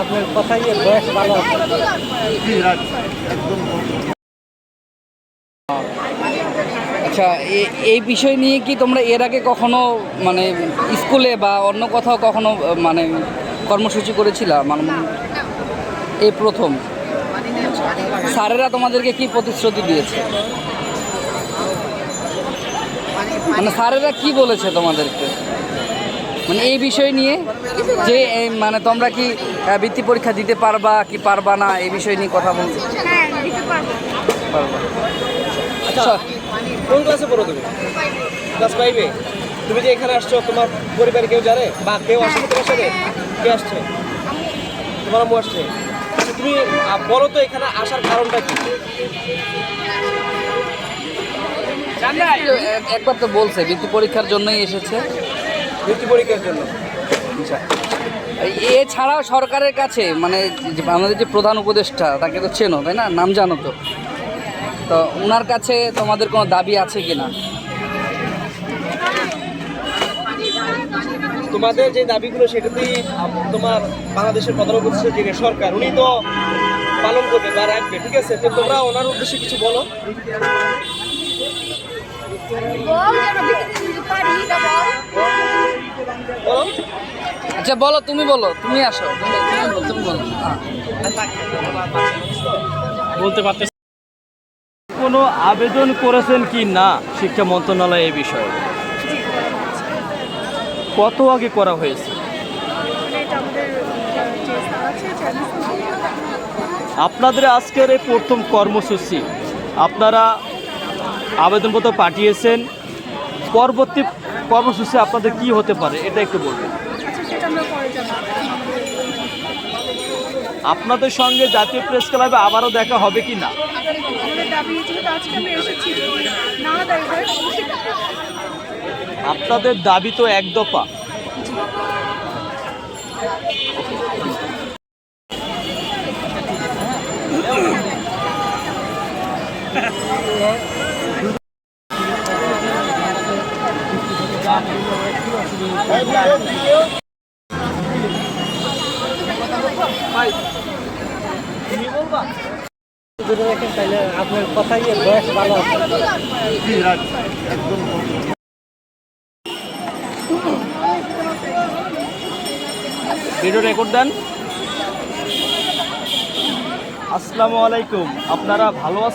আপনার কথাই বয়স ভালো আচ্ছা এই বিষয় নিয়ে কি তোমরা এর আগে কখনো মানে স্কুলে বা অন্য কোথাও কখনো মানে কর্মসূচি করেছিলা? মানে এই প্রথম। স্যারেরা তোমাদেরকে কি প্রতিশ্রুতি দিয়েছে? মানে স্যারেরা কি বলেছে তোমাদেরকে? মানে এই বিষয় নিয়ে যে এই মানে তোমরা কি বৃত্তি পরীক্ষা দিতে পারবা কি পারবা না এই বিষয় নিয়ে কথা বলতে হ্যাঁ পারবা। আচ্ছা কোন ক্লাসে পড়ো তুমি? ক্লাস ফাইভে তুমি যে এখানে আসছো তোমার পরিবারে কেউ জানে? বা কেউ আসছে তোমার সাথে? কে আসছে? তোমার আম্মু আসছে? আচ্ছা, তুমি বলো তো এখানে আসার কারণটা কি? এক- একবার তো বলছে বৃত্তি পরীক্ষার জন্যই এসেছে। বৃত্তি পরীক্ষার জন্য? এছাড়াও সরকারের কাছে মানে আমাদের যে প্রধান উপদেষ্টা তাকে তো চেনো তাই না? নাম জানো তো। তো ওনার কাছে তোমাদের কোনো দাবি আছে কি না তোমাদের যে দাবিগুলো সেটাতেই তোমার বাংলাদেশের প্রধান উপদেষ্টা যিনি সরকার উনি তো পালন করবে বা রাখবে ঠিক আছে? তো তোমরা ওনার উদ্দেশ্যে কিছু বলো। আচ্ছা বলো তুমি বলো তুমি আসো। তুমি বলো, তুমি বলো। বলতে পারতেছি কোনো আবেদন করেছেন কি না শিক্ষা মন্ত্রণালয় এই বিষয়ে? কত আগে করা হয়েছে? মানে আপনাদের আজকের এই প্রথম কর্মসূচি আপনারা আবেদনপত্র পাঠিয়েছেন পরবর্তী কর্মসূচি আপনাদের কি হতে পারে এটা একটু বলবেন। আচ্ছা আপনাদের সঙ্গে জাতীয় প্রেস ক্লাবে আবারও দেখা হবে কি না? আপনাদের দাবি তো এক দফা। যদি দেখেন তাহলে আপনার কথাই বয়স ভালো ভিডিও রেকর্ড দেন। আসসালামু আলাইকুম। আপনারা ভালো আছেন?